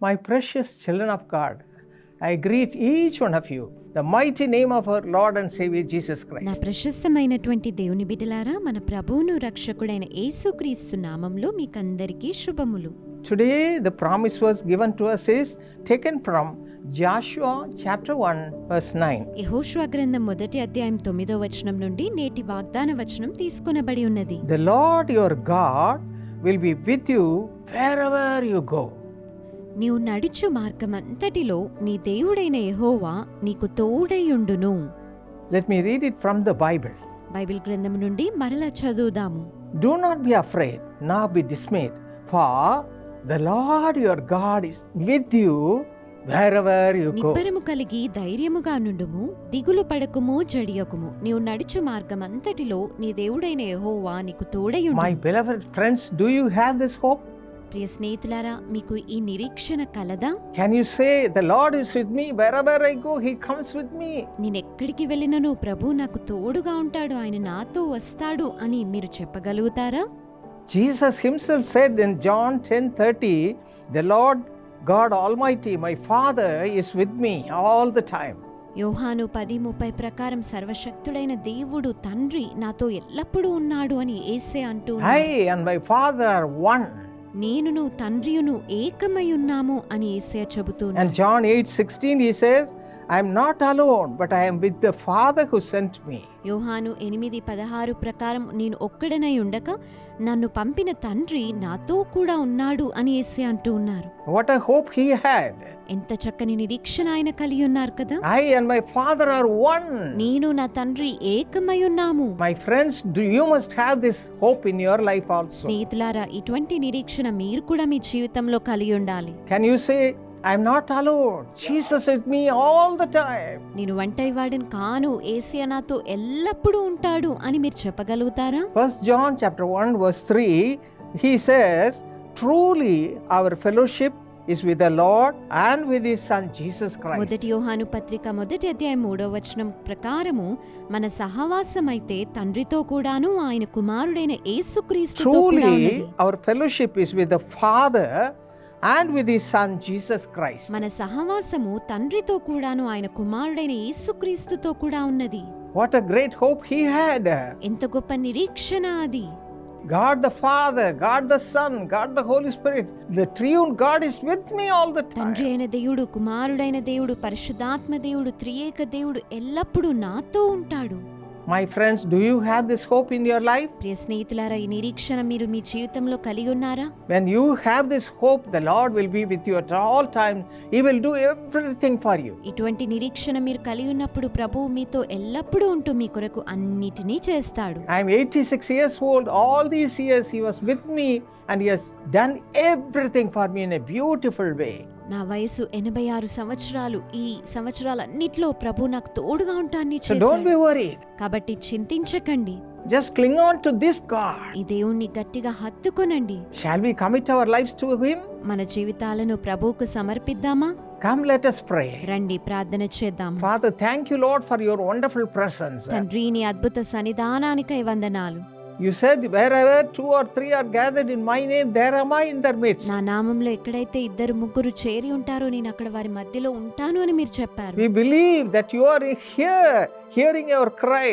My precious children of God, I greet each one of you, the mighty name of our Lord and Savior Jesus నా Christ. ప్రశస్తమైనటువంటి దేవుని బిడ్డలారా మన ప్రభువును రక్షకుడైన యేసుక్రీస్తు నామంలో మీకందరికీ శుభములు Today, the promise was given to us is taken from Joshua chapter 1, verse 9. యెహోషువ గ్రంథం మొదటి అధ్యాయం తొమ్మిదో వచనం నుండి నేటి వాగ్దాన వచనం తీసుకొనబడి ఉన్నది The Lord your God will be with you wherever you go. నీవు నడుచు మార్గమంతటిలో నీ దేవుడైన యహోవా నీకు తోడైయుండును. Let me read it from the Bible Bible గ్రంథం నుండి మరలా చదువుదాము. Do not be afraid nor be dismayed for the Lord your God is with you wherever you go నిబ్బరము కలిగి ధైర్యముగా నుండుము దిగులు పడకుము జడియకుము. నీవు నడుచు మార్గమంతటిలో నీ దేవుడైన యెహోవా నీకు తోడైయుండును. My beloved friends do you have this hope ప్రియ స్నేహితులారా మీకు ఈ నిరీక్షణ కలదా? Can you say the Lord is with me wherever I go he comes with me నేను ఎక్కడికి వెళ్ళినను ప్రభు నాకు తోడుగా ఉంటాడు ఆయన నాతో వస్తాడు అని మీరు చెప్పగలుగుతారా? Jesus himself said in John 10:30 the Lord God almighty my father is with me all the time యోహాను పది ముప్పై ప్రకారం సర్వశక్తుడైన దేవుడు తండ్రి నాతో ఎల్లప్పుడూ ఉన్నాడు అని ఏసే అంటూ I and my father one నేనును తండ్రియును ఏకమై ఉన్నాము అని ఏసే And చెబుతున్నాడు John 8:16 he says, I am not alone, but I am with the Father who sent me. యోహాను ఎనిమిది పదహారు ప్రకారం నేను ఒక్కడనై ఉండక నన్ను పంపిన తండ్రి నాతో కూడా ఉన్నాడు అని ఏసే అంటూ ఉన్నారు What a hope he had. ఎంత చక్కని నిరీక్షణ ఆయన కలిగి ఉన్నారు కదా I and my Father are one. నేను నా తండ్రి ఏకమై ఉన్నాము My friends, do you must have this hope in your life also. స్నేహితులారా ఇటువంటి నిరీక్షణ మీరు కూడా మీ జీవితంలో కలిగి ఉండాలి Can you say, Not alone. Jesus is with me all the time. నేను వంటైవాడిని కాను ఏసియా నాతో ఎల్లప్పుడూ ఉంటాడు అని మీరు చెప్పగలుగుతారా First John chapter 1 verse 3 he says truly our fellowship is with the Lord and with his son Jesus Christ. మొదటి యోహాను పత్రిక మొదటి అధ్యాయం మూడో వచనం ప్రకారము మన సహవాసం అయితే తండ్రితో కూడాను ఆయన కుమారుడైన యేసుక్రీస్తుతో కూడా Truly ఉన్నది our fellowship is with the And with his son Jesus Christ. మన సహవాసము తండ్రితో కూడాను ఆయన కుమారుడైన యేసుక్రీస్తుతో కూడా ఉన్నది What a great hope he had. ఎంత గొప్ప నిరీక్షణ అది God the Father, God the Son, God the Holy Spirit, the triune God is with me all the తండ్రి time. అయిన దేవుడు కుమారుడైన దేవుడు పరిశుద్ధాత్మ దేవుడు త్రియేక దేవుడు ఎల్లప్పుడూ నాతో ఉంటాడు My friends, do you have this hope in your life? ప్రియ స్నేహితులారా ఈ నిరీక్షణ మీరు మీ జీవితంలో కలిగి ఉన్నారా When you have this hope, the Lord will be with you at all times. He will do everything for you. ఇటువంటి నిరీక్షణ మీరు కలిగి ఉన్నప్పుడు ప్రభువు మీతో ఎల్లప్పుడూ ఉంటూ మీ కొరకు అన్నిటినీ చేస్తాడు I am 86 years old. All these years He was with me and He has done everything for me in a beautiful way. నా వయసు ఎనభై ఆరు సంవత్సరాలు. ఈ సంవత్సరాలన్నిట్లో ప్రభు నాకు తోడుగా ఉంటాన్ని కాబట్టి చింతించకండి. Just cling on to this God ఈ దేవుణ్ణి గట్టిగా హత్తుకొనండి. Shall we commit our lives to him మన జీవితాలను ప్రభువుకు సమర్పిద్దామా? Come let us pray. రండి ప్రార్థన చేద్దాం. Father thank you Lord for your wonderful presence తండ్రి నీ అద్భుత సన్నిధానానికి వందనాలు. You said wherever two or three are gathered in my name there are my in their midst నా నామంలో ఎక్కడైతే ఇద్దరు ముగ్గురు చేరి ఉంటారో నేను అక్కడ వారి మధ్యలో ఉంటాను అని మీరు చెప్పారు. We believe that you are here hearing your cry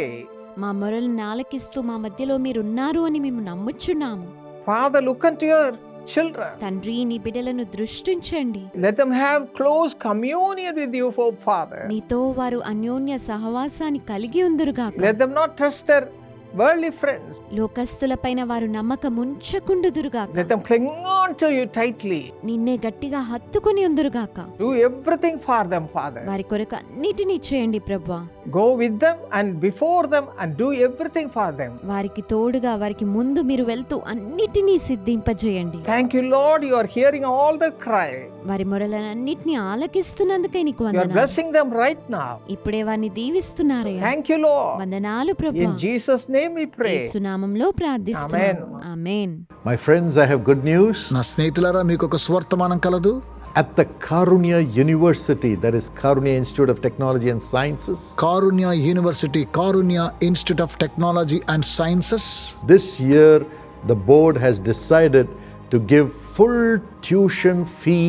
మా మొరలు నాలకిస్తూ మా మధ్యలో మీరు ఉన్నారు అని మేము నమ్ముచున్నాము. Father look unto your children తండ్రి నీ బిడ్డలను దృష్టించండి. Let them have close communion with you father నీతో వారు అన్యోన్య సహవాసాన్ని కలిగి ఉందరు గాక let them not trust their worldly friends. లోకస్తులపైన వారు నమ్మకం ఉంచకుండుదురుగాక Let them cling on to you tightly. నిన్నే గట్టిగా హత్తుకుని ఉందురుగాక Do everything for them, Father. వారి కొరకు అన్నిటినీ చేయండి ప్రభా Go with them and before them and do everything for them. వారికి తోడుగా వారికి ముందు మీరు వెళ్తూ అన్నిటినీ సిద్ధింపజేయండి Thank you, Lord. You are hearing all their cry. వారి మొరలన్నిటినీ ఆలకిస్తున్నందుకే నీకు వందనాలు blessing them right now. ఇప్పుడే వారిని దీవిస్తున్నారయ్యా you, Lord. వందనాలు ప్రభా In Jesus' name we pray. యేసునామంలో ప్రార్థిస్తున్నాను ఆమేన్ My friends, I have good news. నా స్నేహితులారా మీకు ఒక స్వర్తమానం కలదు At the Karunya University, that is Karunya Institute of Technology and Sciences, Karunya university Karunya institute of technology and sciences this year the board has decided to give full tuition fee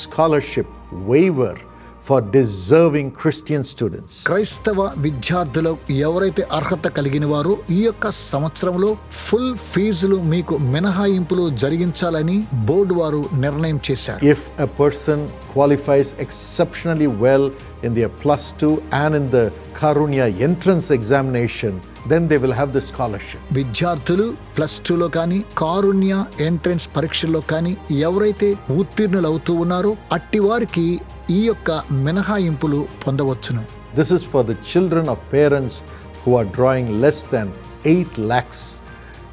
scholarship waiver for deserving Christian students క్రైస్తవ విద్యార్థులు ఎవరైతే అర్హత కలిగిన వారు ఈ యొక్క సంవత్సరంలో full ఫీజులు మీకు మినహాయింపులు జరిగించాలని బోర్డు వారు నిర్ణయం చేశారు. If a person qualifies exceptionally well in the plus two and in the Karunya entrance examination then they will have the scholarship. విద్యార్థులు ప్లస్ టూలో కానీ కారుణ్య ఎంట్రన్స్ పరీక్షల్లో కానీ ఎవరైతే ఉత్తీర్ణులు అవుతూ ఉన్నారో అట్టి వారికి ఈ యొక్క మినహాయింపులు పొందవచ్చును This is for the children of parents who are drawing less than 8 lakhs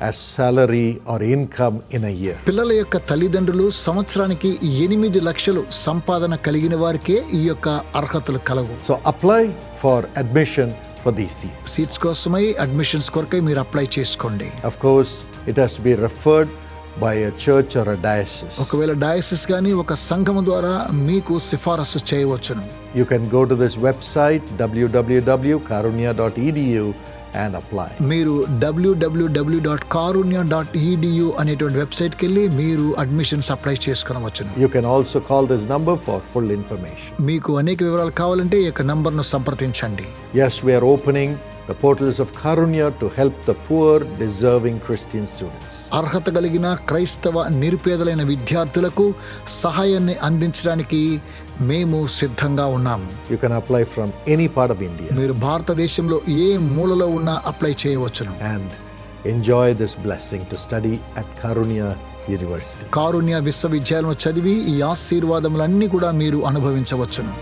as salary or income in a year. పిల్లల యొక్క తల్లిదండ్రులు సంవత్సరానికి ఎనిమిది లక్షలు సంపాదన కలిగిన వారికే ఈ యొక్క అర్హతలు కలవు So apply for admission for these seats. Seats కోసమై అడ్మిషన్స్ కొరకై మీరు అప్లై చేసుకోండి Of course, it has to be referred by a church or a diocese. ఒకవేళ డయాసిస్ కానీ ఒక సంఘము ద్వారా మీకు సిఫారసు చేయవచ్చును You can go to this website www.karunya.edu and apply. మీరు W W W dot Karunya dot E D U అనేటువంటి వెబ్సైట్కి వెళ్ళి మీరు అడ్మిషన్స్ అప్లై చేసుకునవచ్చును You can also call this number for full information. మీకు అనేక వివరాలు కావాలంటే ఈ యొక్క నంబర్ను సంప్రదించండి Yes, we are opening the portals of Karunya to help the poor, deserving Christian students. అర్హత కలిగిన క్రైస్తవ నిరుపేదలైన విద్యార్థులకు సహాయాన్ని అందించడానికి మేము సిద్ధంగా ఉన్నాము You can apply from any part of India మీరు భారతదేశంలో ఏ మూలలో ఉన్నా అప్లై చేయవచ్చును and enjoy this blessing to study at Karunya University. కారుణ్య విశ్వవిద్యాలయం చదివి ఈ ఆశీర్వాదములన్నీ కూడా మీరు అనుభవించవచ్చును